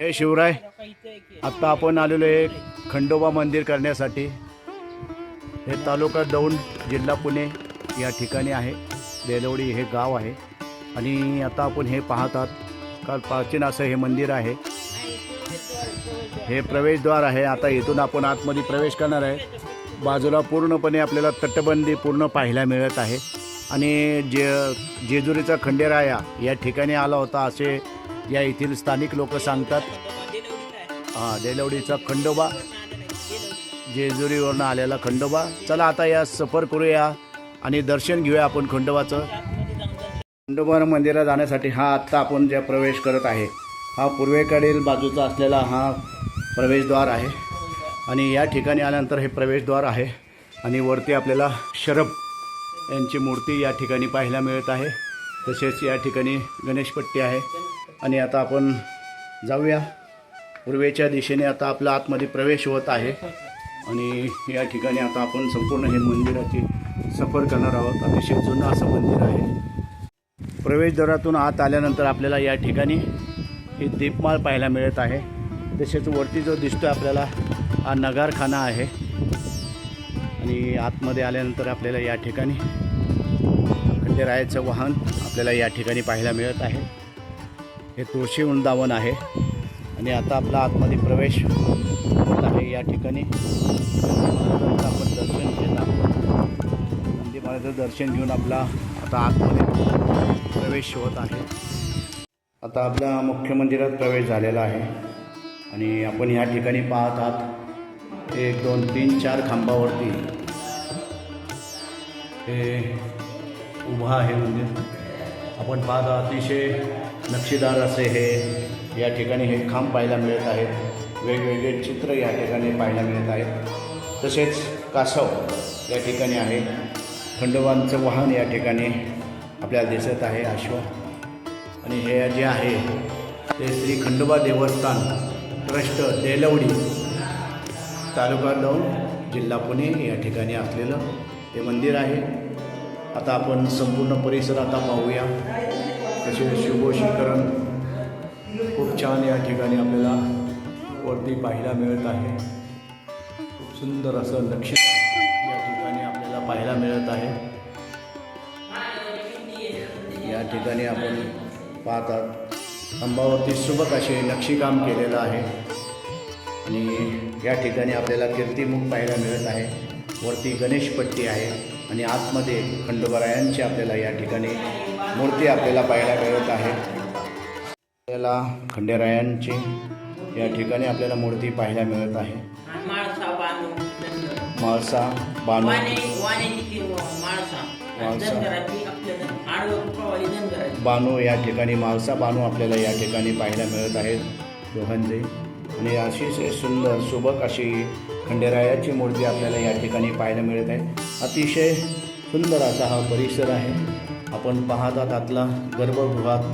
हे शिवराय आत्ता आपण आलेलो आहे खंडोबा मंदिर करण्यासाठी. हे तालुका दौंड जिल्हा पुणे या ठिकाणी आहे. देलवडी हे गाव आहे. आणि आता आपण हे पाहतात काल प्राचीन असं हे मंदिर आहे. हे प्रवेशद्वार आहे. आता इथून आपण आतमध्ये प्रवेश करणार आहे. बाजूला पूर्णपणे आपल्याला तटबंदी पूर्ण पाहायला मिळत आहे. आणि जे जेजुरीचा खंडेराया या ठिकाणी आला होता असे या येथील स्थानिक लोक सांगतात. हां देलवडीचा खंडोबा. जेजुरीवरनं आलेला खंडोबा. चला आता या सफर करूया आणि दर्शन घेऊया आपण खंडोबाचं. खंडोबा मंदिरात जाण्यासाठी हा आत्ता आपण ज्या प्रवेश करत आहे हा पूर्वेकडील बाजूचा असलेला हा प्रवेशद्वार आहे. आणि या ठिकाणी आल्यानंतर हे प्रवेशद्वार आहे. आणि वरती आपल्याला शरब यांची मूर्ती या ठिकाणी पाहायला मिळत आहे. तसेच या ठिकाणी गणेशपट्टी आहे. आणि आता आपण जाऊया. पूर्वेच्या दिशेने आता आपला आतमध्ये प्रवेश होत आहे. आणि या ठिकाणी आता आपण संपूर्ण हे मंदिराची सफर करणार आहोत. अतिशय जुनं असं मंदिर आहे. प्रवेशद्वारातून आत आल्यानंतर आपल्याला या ठिकाणी ही दीपमाळ पाहायला मिळत आहे. तसेच वरती जो दिसतो आपल्याला हा नगारखाना आहे. आणि आतमध्ये आल्यानंतर आपल्याला या ठिकाणी खंडेरायाचं वाहन आपल्याला या ठिकाणी पाहायला मिळत आहे. हे तुळशी वृंदावन आहे. आणि आता आपला आतमध्ये प्रवेश होत आहे या ठिकाणी. आपण दर्शन घेत आहोत. नंदी महाराजांचं दर्शन घेऊन आपला आता आतमध्ये प्रवेश होत आहे. आता आपल्या मुख्य मंदिरात प्रवेश झालेला आहे. आणि आपण या ठिकाणी पाहत आहात एक दोन तीन चार खांबावरती हे उभा आहे मंदिर. आपण पाहत आहात अतिशय नक्षीदार असे हे या ठिकाणी हे खांब पाहायला मिळत आहेत. वेगवेगळे चित्र या ठिकाणी पाहायला मिळत आहेत. तसेच कासव या ठिकाणी आहे. खंडोबांचं वाहन या ठिकाणी आपल्याला दिसत आहे अश्व. आणि हे जे आहे ते श्री खंडोबा देवस्थान ट्रस्ट देलवडी तालुका दौंड जिल्हा पुणे या ठिकाणी असलेलं ते मंदिर आहे. आता आपण संपूर्ण परिसर आता पाहूया. तसेच शुभोशीकरण खूप छान या ठिकाणी आपल्याला वरती पाहायला मिळत आहे. खूप सुंदर असं लक्ष या ठिकाणी आपल्याला पाहायला मिळत आहे. या ठिकाणी आपण पाहतात खांबावरती सुबक असे नक्षीकाम केलेलं आहे. आणि या ठिकाणी आपल्याला कीर्तिमुख पाहायला मिळत आहे. वरती गणेशपट्टी आहे. आणि आतमध्ये खंडोबरायांची आपल्याला या ठिकाणी मूर्ती आपल्याला पाहायला मिळत आहे. आपल्याला खंडेरायांची या ठिकाणी आपल्याला मूर्ती पाहायला मिळत आहे. माळसा बानू माळसा बानू या ठिकाणी माळसा बानू आपल्याला या ठिकाणी पाहायला मिळत आहेत दोघांचे. आणि अतिशय सुंदर सुबक अशी खंडेरायाची मूर्ती आपल्याला या ठिकाणी पाहायला मिळत आहे. अतिशय सुंदर असा हा परिसर आहे. आपण पाहता त्यातला गर्भगृहात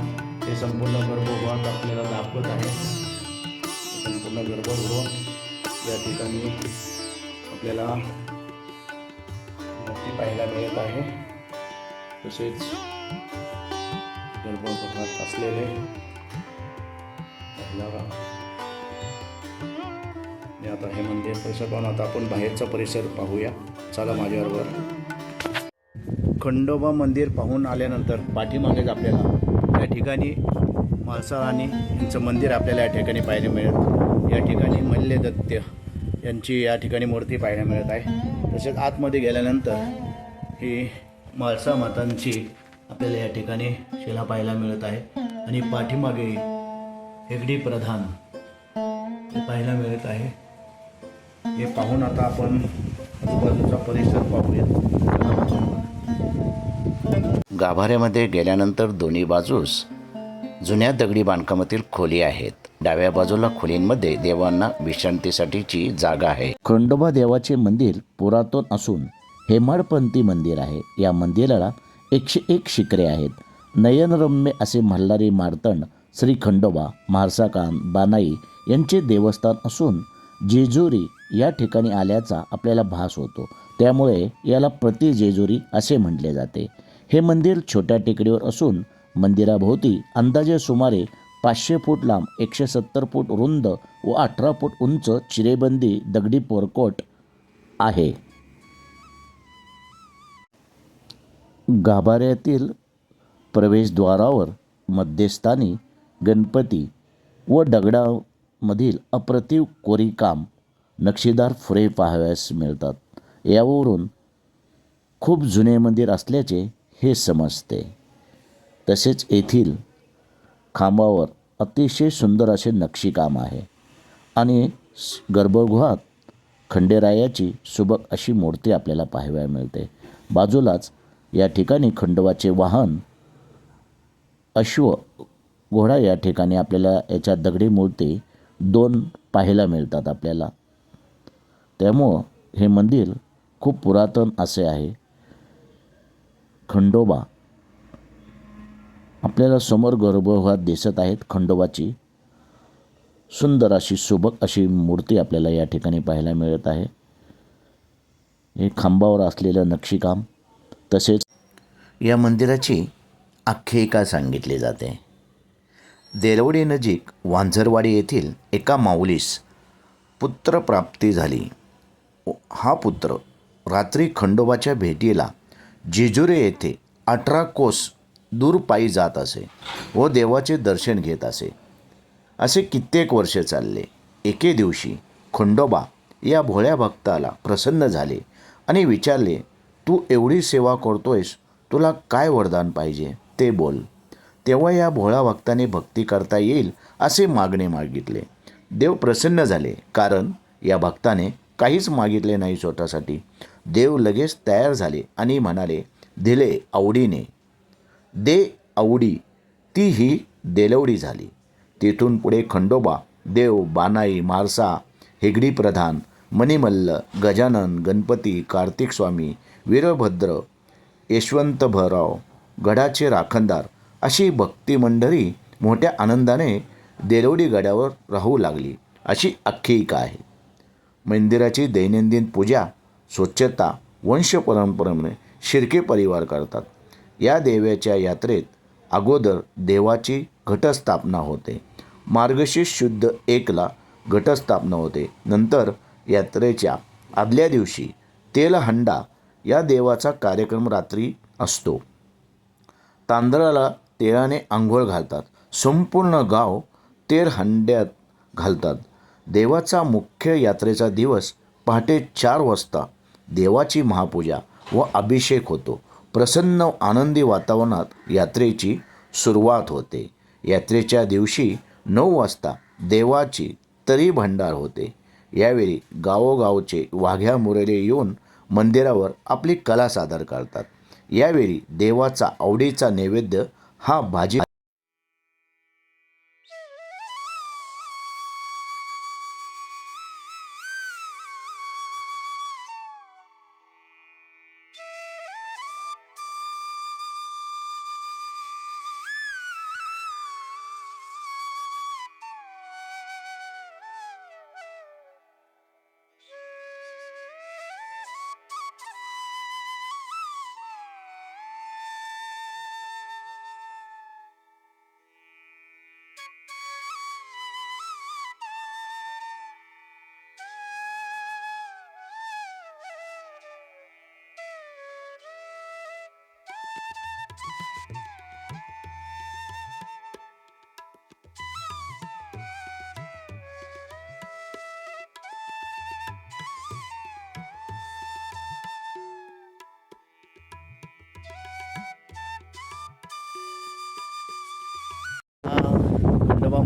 हे संपूर्ण गर्भगृहात आपल्याला दाखवत आहे. संपूर्ण गर्भगृह या ठिकाणी आपल्याला मूर्ती पाहायला मिळत आहे. तसेच गर्भगृहात असलेले आपल्याला आता हे मंदिर परिसर पाहून आता आपण बाहेरचा परिसर पाहूया. चला माझ्याबरोबर. खंडोबा मंदिर पाहून आल्यानंतर पाठीमागेच आपल्याला या ठिकाणी म्हाळसा राणी यांचं मंदिर आपल्याला या ठिकाणी पाहायला मिळेल. या ठिकाणी मल्ले दत्त यांची या ठिकाणी मूर्ती पाहायला मिळत आहे. तसेच आतमध्ये गेल्यानंतर ही म्हाळसा मातांची आपल्याला या ठिकाणी शिला पाहायला मिळत आहे. आणि पाठीमागे हेगडी प्रधान पाहायला मिळत आहे. हे पाहून आता आपण आजूबाजूचा परिसर पाहूया गाभाऱ्यामध्ये गेल्यानंतर दोन्ही बाजूस जुन्या दगडी बांधकामातील खोली आहेत. डाव्या बाजूला खोलींमध्ये देवांना विश्रांतीसाठीची जागा आहे. खंडोबा देवाचे मंदिर पुरातन असून हेमाडपंथी मंदिर आहे. या मंदिराला एकशे एक शिखरे आहेत. नयनरम्य असे मल्हारी मार्तंड श्री खंडोबा म्हाळसाकान बानाई यांचे देवस्थान असून जेजुरी या ठिकाणी आल्याचा आपल्याला भास होतो. त्यामुळे याला प्रति जेजुरी असे म्हटले जाते. हे मंदिर छोट्या टेकडीवर असून मंदिराभोवती अंदाजे सुमारे पाचशे फूट लांब एकशे सत्तर फूट रुंद व अठरा फूट उंच चिरेबंदी दगडी पोरकोट आहे. गाभाऱ्यातील प्रवेशद्वारावर मध्यस्थानी गणपती व दगडामधील अप्रतिव कोरीकाम नक्षीदार फुरे पाहावयास मिळतात. यावरून खूप जुने मंदिर असल्याचे हे समजते. तसेच येथील खांबावर अतिशय सुंदर असे नक्षीकाम आहे आणि गर्भगृहात खंडेरायाची सुबक अशी मूर्ती आपल्याला पाहायला मिळते. बाजूलाच या ठिकाणी खंडोबाचे वाहन अश्व घोडा या ठिकाणी आपल्याला याच्या दगडी मूर्ती दोन पाहायला मिळतात आपल्याला. त्यामुळं हे मंदिर खूप पुरातन असे आहे. खंडोबा. आपल्याला समोर गर्भगृहात दिसत आहेत खंडोबाची. सुंदर अशी सुबक अशी मूर्ती आपल्याला या ठिकाणी पाहायला मिळत आहे. हे खांबावर असलेलं नक्षीकाम तसेच या मंदिराची आख्यायिका सांगितली जाते. देरवडी नजीक वांझरवाडी येथील एका माऊलीस पुत्रप्राप्ती झाली. हा पुत्र रात्री खंडोबाच्या भेटीला जेजुरे येथे अठरा कोस दूर पायी जात असे व देवाचे दर्शन घेत असे. असे कित्येक वर्षे चालले. एके दिवशी खंडोबा या भोळ्या भक्ताला प्रसन्न झाले आणि विचारले तू एवढी सेवा करतोयस तुला काय वरदान पाहिजे? ते बोल तेव्हा या भोळ्या भक्ताने भक्ती करता येईल असे मागणे मागितले. देव प्रसन्न झाले कारण या भक्ताने काहीच मागितले नाही स्वतःसाठी. देव लगेच तयार झाले आणि म्हणाले दिले आवडीने. दे आवडी. ती ही देलवडी झाली. तिथून पुढे खंडोबा देव बानाई मारसा हेगडी प्रधान मणिमल्ल गजानन गणपती कार्तिक स्वामी वीरभद्र यशवंत भराव गडाचे राखणदार अशी भक्तिमंडळी मोठ्या आनंदाने देलवडी गडावर राहू लागली. अशी आख्यायिका आहे. मंदिराची दैनंदिन पूजा स्वच्छता वंश परंपरेने शिर्के परिवार करतात. या देवाच्या यात्रेत अगोदर देवाची घटस्थापना होते. मार्गशीर्ष शुद्ध एकला घटस्थापना होते. नंतर यात्रेच्या आदल्या दिवशी तेलहंडा या देवाचा कार्यक्रम रात्री असतो. तांदळाला तेलाने आंघोळ घालतात. संपूर्ण गाव तेल हंड्यात घालतात. देवाचा मुख्य यात्रेचा दिवस पहाटे चार वाजता देवाची महापूजा व अभिषेक होतो. प्रसन्न आनंदी वातावरणात यात्रेची सुरुवात होते. यात्रेच्या दिवशी नऊ वाजता देवाची तरी भंडार होते. यावेळी गावोगावचे वाघ्या मुरले येऊन मंदिरावर आपली कला सादर करतात. यावेळी देवाचा आवडीचा नैवेद्य हा भाजी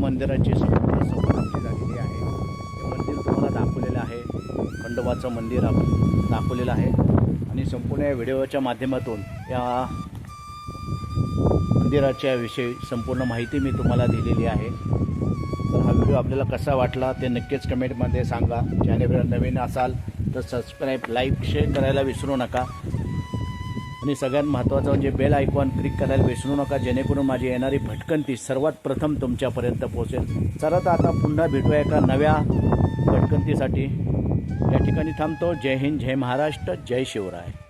मंदिराची संपूर्ण झालेली आहे. हे मंदिर तुम्हाला दाखवलेलं आहे. खंडोबाचं मंदिर आपण दाखवलेलं आहे. आणि संपूर्ण या व्हिडिओच्या माध्यमातून या मंदिराच्या विषयी संपूर्ण माहिती मी तुम्हाला दिलेली आहे. तर हा व्हिडिओ आपल्याला कसा वाटला ते नक्कीच कमेंटमध्ये सांगा. चॅनेलवर नवीन असाल तर सबस्क्राईब लाईक शेअर करायला विसरू नका. आणि सगळ्यात महत्त्वाचं म्हणजे बेल आयकॉन क्लिक करायला विसरू नका जेणेकरून माझी येणारी भटकंती सर्वात प्रथम तुमच्यापर्यंत पोहोचेल. चला तर आता पुन्हा भेटूया एका नव्या भटकंतीसाठी. या ठिकाणी थांबतो. जय हिंद जय महाराष्ट्र जय शिवराय.